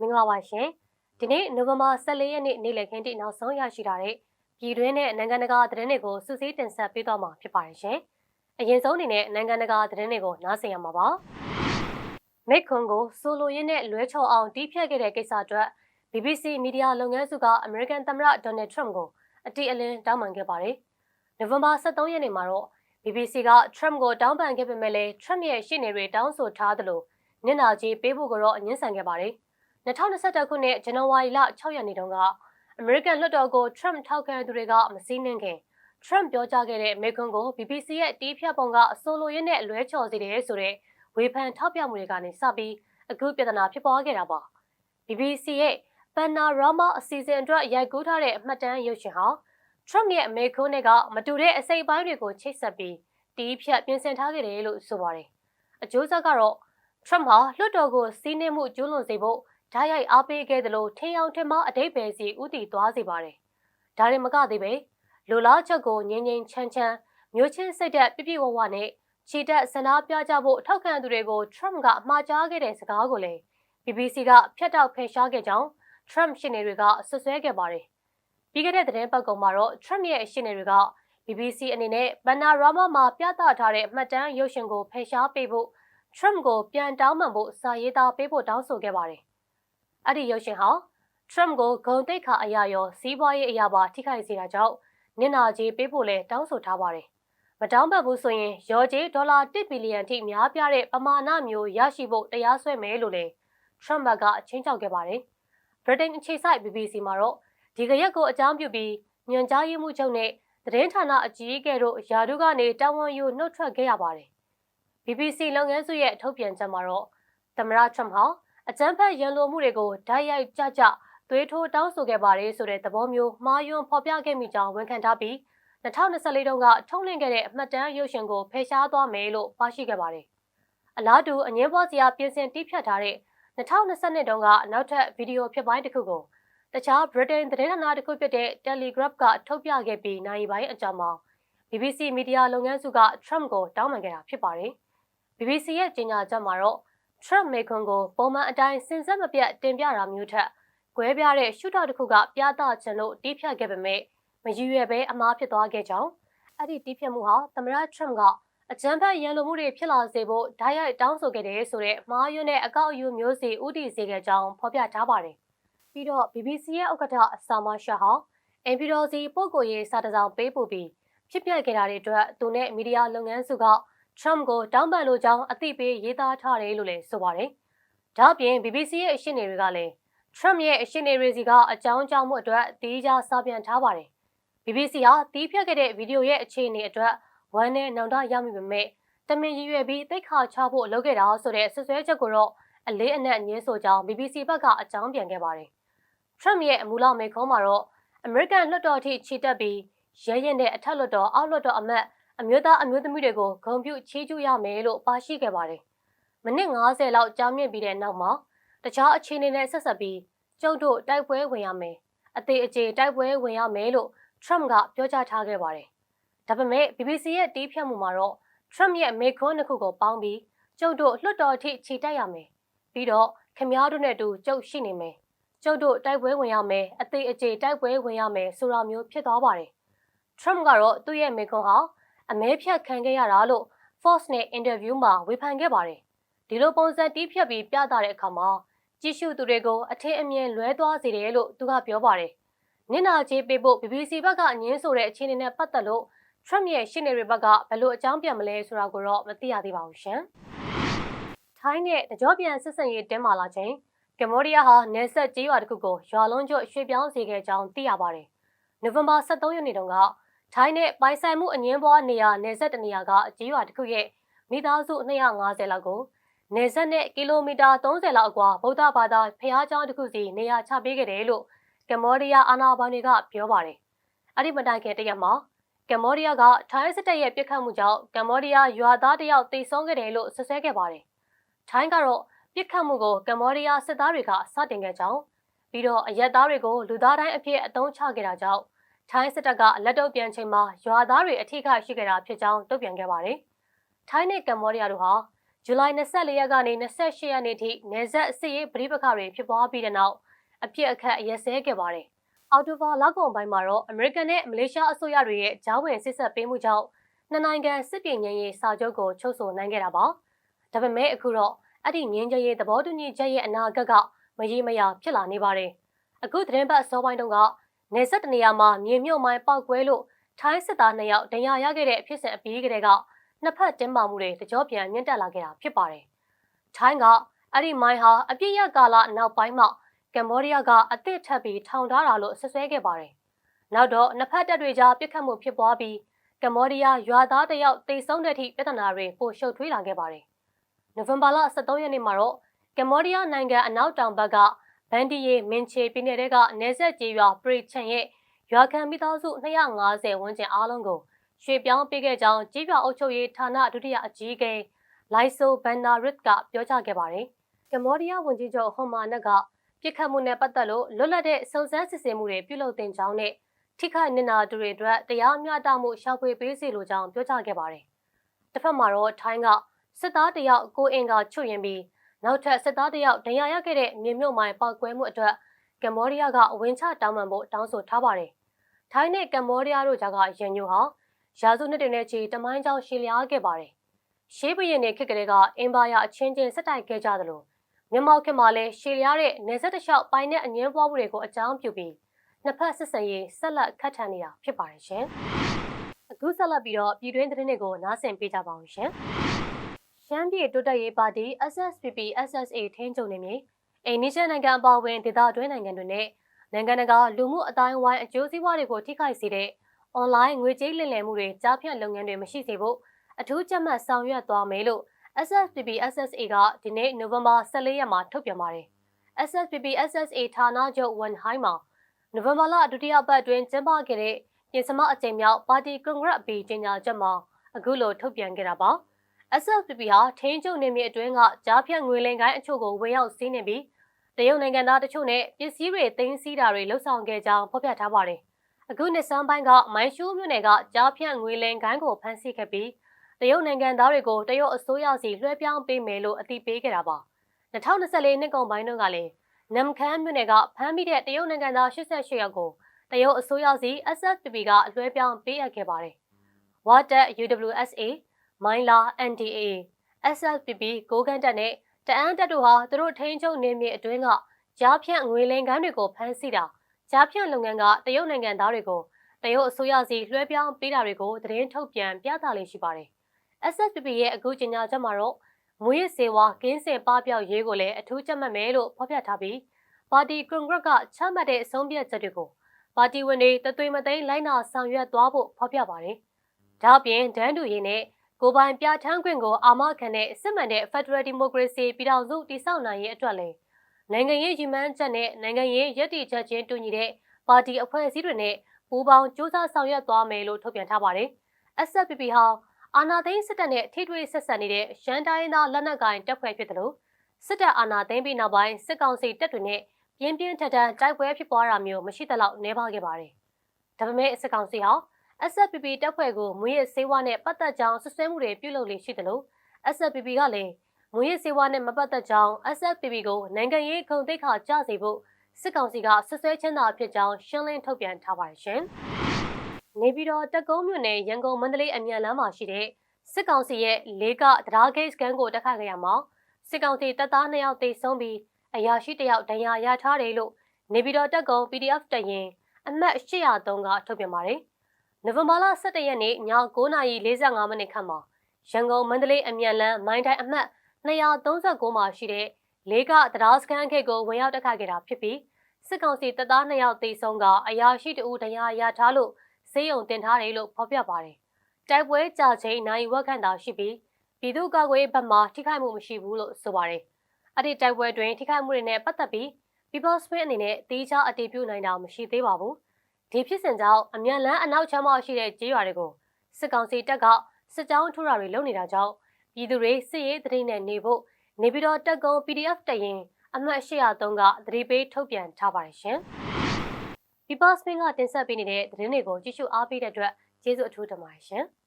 မင်္ဂလာပါရှင်ဒီနေ့နိုဝင်ဘာ14ရက်နေ့နေ့လည်ခင်းတိနောက်ဆုံးရရှိထားတဲ့ပြည်တွင်းနဲ့နိုင်ငံတကာသတင်းတွေကိုစုစည်းတင်ဆက်ပေးသွားမှာဖြစ်ပါတယ်ရှင်အရင်ဆုံးအနေနဲ့နိုင်ငံတကာသတင်းတွေကိုနားဆင်ရမှာပါမိခွန်ကိုဆိုလိုရင်းနဲ့လွဲချော်အောင်တီးဖြတ်ခဲ့တဲ့ကိစ္စအတွက် BBC မီဒီယာလုပ်ငန်းစုကအမေရိကန်သမ္မတဒေါ်နယ်ထရမ့်ကိုအတိအလင်းတောင်းပန်ခဲ့ပါတယ်နိုဝင်ဘာ23ရက်နေ့မှာတော့ BBC က Trump ကိုတောင်းပန်ခဲ့ပေမဲ့လည်း Trump ရဲ့ရှေ့နေတွေတောင်းဆိုထားသလိုနင့်နာကြီးပေးဖို့ကတော့အငင်းဆန်ခဲ့ပါတယ်။ 2021ခုနှစ်ဇန်နဝါရီလ6ရက်နေ့တုန်းကအမေရိကန်လွှတ်တော်ကို Trump ထောက်ခံသူတွေကမစည်းနှင်းခင် Trump ပြောကြားခဲ့တဲ့မိခွန်းကို BBC ရဲ့တီးဖြတ်ပုံကအဆိုလိုရင်းနဲ့လွဲချော်စေတယ်ဆိုတဲ့ဝေဖန်ထောက်ပြမှုတွေကနေစပြီးအခုပြဿနာဖြစ်ပွားခဲ့တာပါ။ BBC ရဲ့ Panorama အစီအစဉ်အတွက်ရိုက်ကူးထားတဲ့အမှတ်တမ်းရုပ်ရှင်ဟာ Trump ရဲ့အမေခွန်းတွေကမတူတဲ့အစိပ်ပိုင်းတွေကိုချိတ်ဆက်ပြီးတီးဖြတ်ပြင်ဆင်ထားခဲ့တယ်လို့ဆိုပါတယ်။အကျိုးဆက်ကတော့ Trump ဟာလွှတ်တော်ကိုစီးနှင်းမှုကျူးလွန်စေဖို့ ဓာတ်ရိုက်အားပေးခဲ့သလိုထင်အောင်ထင်မှားအတိတ်ပဲစီဥတီသွားစေပါတယ်။ဒါရင်မကသေးပဲလူလားချက်ကိုငြင်းငြင်းချမ်းချမ်းမျိုးချင်းစိတ်သက်ပြပြဝဝနဲ့ခြေတက်ဆန္ဒပြကြဖို့ထောက်ခံသူတွေကို Trump ကမှားကြားခဲ့တဲ့စကားကိုလည်း BBC ကဖျက်တောက်ဖယ်ရှားခဲ့ကြောင်း Trump ရှင်းနေတွေကဆွဆွဲခဲ့ပါတယ်။ပြီးခဲ့တဲ့သတင်းပတ်ကုံမှာတော့ Trump ရဲ့ရှင်းနေတွေက BBC အနေနဲ့ Panorama မှာပြသထားတဲ့မှတ်တမ်းရုပ်ရှင်ကိုဖယ်ရှားပေးဖို့ Trump ကိုပြန်တောင်းပန်ဖို့စာရေးသားပေးဖို့တောင်းဆိုခဲ့ပါတယ်။ အဲ့ဒီရုပ်ရှင်ဟာ Trump ကိုဂုံတိတ်ခါအရာရောစီးပွားရေးအရာပါထိခိုက်စေတာကြောင့်နင်နာကြီးပေးဖို့လဲတောင်းဆိုထားပါတယ်။မတောင်းပန်ဘူးဆိုရင်ရော်ဂျေဒေါ်လာ1ဘီလီယံထိများပြားတဲ့ပမာဏမျိုးရရှိဖို့တရားစွဲမယ်လို့လဲ Trump ကအချင်းချောက်ခဲ့ပါတယ်။ Britain အခြေစိုက် BBC မှာတော့ဒီကရက်ကိုအကြောင်းပြုပြီးညွန်ကြားရေးမှုချုပ်နဲ့သတင်းဌာနအကြီးအကဲတို့ယာဒုကနေတာဝန်ယူနှုတ်ထွက်ခဲ့ရပါတယ်။ BBC လုပ်ငန်းစုရဲ့ထုတ်ပြန်ချက်မှာတော့သမ္မတထရမ့်ဟာ အကြမ်းဖက်ရန်လိုမှုတွေကိုဓာတ်ရိုက်ကြကြသွေးထိုးတောင်းဆိုခဲ့ပါတယ်ဆိုတဲ့သဘောမျိုးမှားယွင်းဖော်ပြခဲ့မိကြောင်းဝန်ခံထားပြီး2024တုန်းကထုတ်လင်းခဲ့တဲ့အမှတ်တမ်းရုပ်ရှင်ကိုဖယ်ရှားသွားမယ်လို့ပါရှိခဲ့ပါတယ်။အလားတူအငင်းပွားစရာပြင်ဆင်တိဖြတ်ထားတဲ့2022တုန်းကနောက်ထပ်ဗီဒီယိုဖြစ်ပိုင်းတစ်ခုကိုတခြား Britain သတင်းဌာနတစ်ခုဖြစ်တဲ့ Telegraph ကထုတ်ပြခဲ့ပြီးနိုင်ပိုင်းအကြောင်းမှာ BBC မီဒီယာလုပ်ငန်းစုက Trump ကိုတောင်းပန်ခဲ့တာဖြစ်ပါတယ်။ BBC ရဲ့ကြေညာချက်မှာတော့ Trump မေခွန်းကိုပုံမှန်အတိုင်းစင်ဆက်မပြတ်တင်ပြတာမျိုးထက်ကွဲပြားတဲ့ရှုထောင့်တစ်ခုကပြသချင်လို့တီးဖြတ်ခဲ့ပေမဲ့မရည်ရွယ်ပဲအမားဖြစ်သွားခဲ့ကြောင်းအဲ့ဒီတီးဖြတ်မှုဟာသမ္မတ Trump ကအကြမ်းဖက်ရန်လိုမှုတွေဖြစ်လာစေဖို့ဓာတ်ရိုက်တောင်းဆိုခဲ့တယ်ဆိုတဲ့မှားယွင်းတဲ့အကောက်အယူမျိုးစီဥတီစေခဲ့ကြောင်းဖော်ပြထားပါတယ်။ပြီးတော့ BBC ရဲ့ဥက္ကဋ္ဌအဆာမရှာဟာအင်ပီတော်စီပို့ကိုရေးစာတစောင်ပေးပို့ပြီးဖြစ်ပျက်ခဲ့တာတွေအတွက်သူနဲ့မီဒီယာလုပ်ငန်းစုက Trump ကိုတောင်းပန်လိုကြောင်းအသိပေးရေးသားထားတယ်လို့လည်းဆိုပါတယ်။ဒါ့အပြင် BBC ရဲ့အရှင်းနေတွေကလည်း Trump ရဲ့အရှင်းနေတွေစီကအကြောင်းကြောင့်မှုအတွက်တီးခြားစာပြန်ထားပါတယ်။ BBC ဟာတီးဖြတ်ခဲ့တဲ့ဗီဒီယိုရဲ့အခြေအနေအတွက်ဝမ်းနဲ့နောင်တရမိပေမဲ့တမင်ရည်ရွယ်ပြီးတိတ်ခါချဖို့လုပ်ခဲ့တာဆိုတဲ့ဆွဆွဲချက်ကိုတော့အလေးအနက်ညင်းဆိုကြောင်း BBC ဘက်ကအကြောင်းပြန်ခဲ့ပါတယ်။ Trump ရဲ့အမူလမိန့်ခွန်းမှာတော့အမေရိကန်လွှတ်တော်ထိခြိတက်ပြီးရဲရင်တဲ့အထက်လွှတ်တော်အောက်လွှတ်တော်အမတ် အမျိုးသားအမျိုးသမီးတွေကိုဂုံပြုချီးကျူးရမယ်လို့ပါရှိခဲ့ပါတယ်။မိနစ်90လောက်ကြာမြင့်ပြီးတဲ့နောက်မှာတခြားအခြေအနေနဲ့ဆက်ဆက်ပြီးကျုပ်တို့တိုက်ပွဲဝင်ရမယ်။အသေးအကျေတိုက်ပွဲဝင်ရမယ်လို့ Trump ကပြောကြားထားခဲ့ပါတယ်။ဒါပေမဲ့ BBC ရဲ့တီးဖြတ်မှုမှာတော့ Trump ရဲ့မေခွန်းတစ်ခုကိုပေါင်းပြီးကျုပ်တို့လွှတ်တော်ထိခြိတက်ရမယ်။ပြီးတော့ခမားတို့နဲ့တူကျုပ်ရှိနေမယ်။ကျုပ်တို့တိုက်ပွဲဝင်ရမယ်။အသေးအကျေတိုက်ပွဲဝင်ရမယ်ဆိုတာမျိုးဖြစ်သွားပါတယ်။ Trump ကတော့သူ့ရဲ့မေခွန်းဟာ အမဲဖြတ်ခံခဲ့ရတာလို့ Fox နဲ့အင်တာဗျူးမှာဝေဖန်ခဲ့ပါတယ်။ဒီလိုပုံစံတီးဖြတ်ပြီးပြသတဲ့အခါမှာကြည့်ရှုသူတွေကိုအထင်အမြင်လွဲသွားစေတယ်လို့သူကပြောပါတယ်။နင်နာချေပေးဖို့ BBC ဘက်ကညင်းဆိုတဲ့အခြေအနေနဲ့ပတ်သက်လို့ Trump ရဲ့ရှင်းနေတွေဘက်ကဘယ်လိုအကြောင်းပြန်မလဲဆိုတာကိုတော့မသိရသေးပါဘူးရှင်။ထိုင်းနဲ့တကြောပြန်စစ်စင်ရေးတင်းမာလာချိန်ကမ္ဘောဒီးယားဟာနယ်စပ်ကြေးရွာတစ်ခုကိုရွာလုံးကျွတ်ရွှေ့ပြောင်းစေခဲ့ကြောင်းသိရပါတယ်။နိုဝင်ဘာ23ရက်နေ့တုန်းက ထိုင်းနဲ့ပိုင်ဆိုင်မှုအငင်းပွားနေရာနယ်စပ်တနေရာကကြေးရွာတစ်ခုရဲ့မိသားစု250လောက်ကိုနယ်စပ်နဲ့ကီလိုမီတာ30လောက်အကွာဗုဒ္ဓဘာသာဖျားကျောင်းတစ်ခုစီနေရာချပေးခဲ့တယ်လို့ကမ္ဘောဒီးယားအာဏာပိုင်တွေကပြောပါတယ်။အဲ့ဒီမတိုင်ခင်တရက်မှာကမ္ဘောဒီးယားကထိုင်းစစ်တပ်ရဲ့ပြစ်ခတ်မှုကြောင့်ကမ္ဘောဒီးယားရွာသားတယောက်တိတ်ဆုံးခဲ့တယ်လို့ဆွဆွဲခဲ့ပါတယ်။ထိုင်းကတော့ပြစ်ခတ်မှုကိုကမ္ဘောဒီးယားစစ်သားတွေကစတင်ခဲ့ကြောင်းပြီးတော့အရက်သားတွေကိုလူသားတိုင်းအဖြစ်အသုံးချခဲ့တာကြောင့် ထိုင်းစစ်တပ်ကလက်တော့ပြန်ချိန်မှာရွာသားတွေအထိခိုက်ရှိခဲ့တာဖြစ်ကြောင်းတုံ့ပြန်ခဲ့ပါတယ်။ထိုင်းနဲ့ကမ္ဘောဒီးယားတို့ဟာဇူလိုင်24ရက်ကနေ28ရက်နေ့ထိနေဆက်စစ်ရေးပဋိပက္ခတွေဖြစ်ပွားပြီးတဲ့နောက်အပြစ်အခတ်ရက်စဲခဲ့ပါတယ်။အော်တိုဘာလကုန်ပိုင်းမှာတော့အမေရိကန်နဲ့မလေးရှားအစိုးရတွေရဲ့ဂျားဝင်စစ်ဆက်ပေးမှုကြောင့်နှစ်နိုင်ငံစစ်ပြေငြိမ်းရေးစာချုပ်ကိုချုပ်ဆိုနိုင်ခဲ့တာပါ။ဒါပေမဲ့အခုတော့အဲ့ဒီငြိမ်းချမ်းရေးသဘောတူညီချက်ရဲ့အနာဂတ်ကမရေမရာဖြစ်လာနေပါတယ်။အခုသတင်းပတ်အစောပိုင်းတုန်းက နေဆက်တနေရာမှာမြေမြုပ်မိုင်းပောက်ကွဲလို့ထိုင်းစစ်သား2ယောက်ဒဏ်ရာရခဲ့တဲ့အဖြစ်အပျက်အပြီးကတည်းကနှစ်ဖက်တင်းမာမှုတွေတကြောပြန်မြင့်တက်လာခဲ့တာဖြစ်ပါတယ်။ထိုင်းကအဲ့ဒီမိုင်းဟာအပြစ်ရကာလနောက်ပိုင်းမှာကမ္ဘောဒီးယားကအသစ်ထပ်ပြီးထောင်ထားတာလို့ဆွဆွဲခဲ့ပါတယ်။နောက်တော့နှစ်ဖက်တပ်တွေကြားပြစ်ခတ်မှုဖြစ်ပွားပြီးကမ္ဘောဒီးယားရွာသားတယောက်တိတ်ဆုံးတဲ့အထိပြဿနာတွေပိုရှုပ်ထွေးလာခဲ့ပါတယ်။နိုဝင်ဘာလ23ရက်နေ့မှာတော့ကမ္ဘောဒီးယားနိုင်ငံအနောက်တောင်ဘက်က ဘန်ဒီယေမင်ချေပြည်နယ်ကနေဆက်ကျေးရွာပရိချန်ရဲ့ရွာခံမိသားစု250ဝန်းကျင်အားလုံးကိုရွှေ့ပြောင်းပေးခဲ့ကြောင်းကြေးပြအုပ်ချုပ်ရေးဌာနဒုတိယအကြီးအကဲလိုက်ဆိုဘန်နာရစ်ကပြောကြားခဲ့ပါတယ်။ကမ္ဘောဒီးယားဝန်ကြီးချုပ်ဟွန်မာနက်ကပြစ်ခတ်မှုနဲ့ပတ်သက်လို့လွတ်လပ်တဲ့စုံစမ်းစစ်ဆေးမှုတွေပြုလုပ်တင်ကြောင်းနဲ့ထိခိုက်နစ်နာသူတွေအတွက်တရားမျှတမှုရှာဖွေပေးစီလိုကြောင်းပြောကြားခဲ့ပါတယ်။တစ်ဖက်မှာတော့ထိုင်းကစစ်သားတယောက်ကိုအင်ကချွတ်ရင်ပြီး နောက်ထပ်စစ်သားတယောက်ဒဏ်ရာရခဲ့တဲ့မြေမြုပ်မိုင်းပောက်ကွဲမှုအတွက်ကမ္ဘောဒီးယားကဝင်ချတောင်းပန်ဖို့တောင်းဆိုထားပါတယ်။ထိုင်းနဲ့ကမ္ဘောဒီးယားတို့ကြားကရန်ညိုဟာရာစုနှစ်တွေနဲ့ချီတမိုင်းကြောင်ရှည်လျားခဲ့ပါတယ်။ရှေးဘရင်တွေခေတ်ကလေးကအင်ပါယာအချင်းချင်းဆက်တိုက်ခဲ့ကြသလိုမြန်မာခေတ်မှာလည်းရှည်လျားတဲ့နေဆက်တလျှောက်ပိုင်းတဲ့အငင်းပွားမှုတွေကိုအကြောင်းပြုပြီးနှစ်ဖက်ဆက်ဆံရေးဆက်လက်ခတ်ထန်နေတာဖြစ်ပါတယ်ရှင်။အခုဆက်လက်ပြီးတော့ပြည်တွင်းသတင်းတွေကိုနားဆင်ပေးကြပါအောင်ရှင်။ ရှမ်းပြည်တိုးတက်ရေးပါတီ SSPP SSA ထင်းချုပ်နေမြေအိန္ဒိယနိုင်ငံအပါအဝင်ဒေသတွင်းနိုင်ငံတွေနဲ့နိုင်ငံတကာလူမှုအတိုင်းအဝိုင်းအကျိုးစီးပွားတွေကိုထိခိုက်စေတဲ့အွန်လိုင်းငွေကြေးလည်လည်မှုတွေကြားဖြတ်လုပ်ငန်းတွေမရှိစေဖို့အထူးကြက်မှတ်ဆောင်ရွက်သွားမယ်လို့ SSPP SSA ကဒီနေ့နိုဝင်ဘာ14ရက်မှာထုတ်ပြန်ပါတယ်။ SSPP SSA ဌာနချုပ်ဝန်ဟိုင်းမှာနိုဝင်ဘာလဒုတိယပတ်အတွင်းကျင်းပခဲ့တဲ့ပြင်စမအကြိမ်မြောက်ပါတီကွန်ဂရက်အပီကြေညာချက်မှာအခုလိုထုတ်ပြန်ခဲ့တာပါ။ SSPP ဟာထင်းကျုံနေမြေအတွင်းကကြားဖြတ်ငွေလင်ကိုင်းအချို့ကိုဝင်ရောက်စီးနေပြီးတရုတ်နိုင်ငံသားတချို့နဲ့ပစ္စည်းတွေသိမ်းဆည်းတာတွေလှုပ်ဆောင်ခဲ့ကြောင်းဖော်ပြထားပါတယ်။အခုနှစ်စမ်းပိုင်းကမိုင်းရှူးမြို့နယ်ကကြားဖြတ်ငွေလင်ကိုင်းကိုဖမ်းဆီးခဲ့ပြီးတရုတ်နိုင်ငံသားတွေကိုတရုတ်အစိုးရစီလွှဲပြောင်းပေးမယ်လို့အသိပေးခဲ့တာပါ2024နှစ်ကုန်ပိုင်းတုန်းကလည်းနမ်ခမ်းမြို့နယ်ကဖမ်းမိတဲ့တရုတ်နိုင်ငံသား88ယောက်ကိုတရုတ်အစိုးရစီ SSPP ကအလွှဲပြောင်းပေးအပ်ခဲ့ပါတယ်ဝါတက် UWSA မိုင်းလာ NDA SSPP ကိုကန်တက်နဲ့တအန်းတက်တို့ဟာသူတို့ထိန်းချုပ်နေမြေအတွင်းကကြားဖြန့်ငွေလင်ကန်းတွေကိုဖမ်းဆီးတာကြားဖြန့်လုပ်ငန်းကတရုတ်နိုင်ငံသားတွေကိုတရုတ်အစိုးရစီလွှဲပြောင်းပေးတာတွေကိုသတင်းထုတ်ပြန်ပြသလေးရှိပါတယ်။ SSPP ရဲ့အခုကြေညာချက်မှာတော့မွေးစေဝါကင်းစင်ပပျောက်ရေးကိုလည်းအထူးကြက်မှတ်မယ်လို့ဖော်ပြထားပြီးပါတီကွန်ဂရက်ကချမှတ်တဲ့အဆုံးဖြတ်ချက်တွေကိုပါတီဝင်တွေတသွေးမသိမ်းလိုက်နာဆောင်ရွက်သွားဖို့ဖော်ပြပါတယ်။ဒါ့အပြင်ဒန်းတူရေးနဲ့ ကိုပိုင်ပြဋ္ဌာန်းခွင့်ကိုအာမခံတဲ့စစ်မှန်တဲ့ Federal Democracy ပြည်ထောင်စုတည်ဆောက်နိုင်ရေးအတွက်လည်းနိုင်ငံရေးရည်မှန်းချက်နဲ့နိုင်ငံရေးရည်တည်ချက်ချင်းတူညီတဲ့ပါတီအဖွဲ့အစည်းတွေနဲ့ပူးပေါင်းစူးစမ်းဆောင်ရွက်သွားမယ်လို့ထုတ်ပြန်ထားပါတယ်။ SFPP ဟာအာဏာသိမ်းစစ်တပ်နဲ့ထိထွေးဆက်ဆံနေတဲ့ရန်တိုင်းသားလက်နက်ကိုင်တပ်ဖွဲ့ဖြစ်တယ်လို့စစ်တပ်အာဏာသိမ်းပြီးနောက်ပိုင်းစစ်ကောင်စီတပ်တွေနဲ့ပြင်းပြင်းထန်ထန်တိုက်ပွဲဖြစ်ပွားတာမျိုးမရှိသလောက်နှဲပါခဲ့ပါတယ်။ဒါပေမဲ့စစ်ကောင်စီဟာ SFPP တပ်ဖွဲ့ကိုမွေးရစေဝါနဲ့ပတ်သက်ကြောင်းဆွဆွဲမှုတွေပြုလုပ်လေရှိတယ်လို့ SFPP ကလည်းမွေးရစေဝါနဲ့မပတ်သက်ကြောင်း SFPP ကိုနိုင်ငံရေးခုံတိတ်ခါကြစေဖို့စစ်ကောင်စီကဆွဆွဲချင်းသာဖြစ်ကြောင်းရှင်းလင်းထုတ်ပြန်ထားပါတယ်ရှင်။နေပြည်တော်တက်ကုန်းမြို့နယ်ရန်ကုန်မန္တလေးအမြန်လမ်းမှာရှိတဲ့စစ်ကောင်စီရဲ့လေးကဒရာဂိတ်စကန်ကိုတက်ခတ်ခဲ့ရမှာစစ်ကောင်စီတပ်သား2ယောက်သေဆုံးပြီးအရာရှိ1ယောက်ဒဏ်ရာရထားတယ်လို့နေပြည်တော်တက်ကုန်း PDF တရင်အမှတ်803ကထုတ်ပြန်ပါတယ်။ နိုဝင်ဘာလ17ရက်နေ့ည9:45မိနစ်ခန့်မှာရန်ကုန်မန္တလေးအမြန်လမ်းမိုင်းတိုင်းအမှတ်239မှာရှိတဲ့လေးကတရားစခန်းခေတ်ကိုဝင်ရောက်တက်ခတ်ခဲ့တာဖြစ်ပြီးစစ်ကောင်စီတပ်သား2ယောက်သေဆုံးကအရာရှိတဦးတရားရထားလို့စေယုံတင်ထားတယ်လို့ဖော်ပြပါတယ်။တိုက်ပွဲကြာချိန်နိုင်ဝက်ခန့်သာရှိပြီးပြည်သူ့ကာကွယ်ဘက်မှထိခိုက်မှုမရှိဘူးလို့ဆိုပါတယ်။အဲ့ဒီတိုက်ပွဲတွင်ထိခိုက်မှုတွေနဲ့ပတ်သက်ပြီး People Space အနေနဲ့တေးခြားအတည်ပြုနိုင်တာမရှိသေးပါဘူး။ ဒီဖြစ်စဉ်ကြောင့်အမြန်လန်းအနောက်ချမ်းမရှိတဲ့ကြေးရွာတွေကိုစစ်ကောင်စီတပ်ကစစ်ကြောင်းထိုးတာတွေလုပ်နေတာကြောင့်ပြည်သူတွေစစ်ရေးတရင်နဲ့နေဖို့နေပြည်တော်တက်ကုန်း PDF တရင်အမှတ်803ကသတိပေးထုတ်ပြန်ထားပါတယ်ရှင်။ People Spin ကတင်ဆက်ပေးနေတဲ့သတင်းတွေကိုကြည့်ရှုအားပေးတဲ့အတွက်ကျေးဇူးအထူးတင်ပါတယ်ရှင်။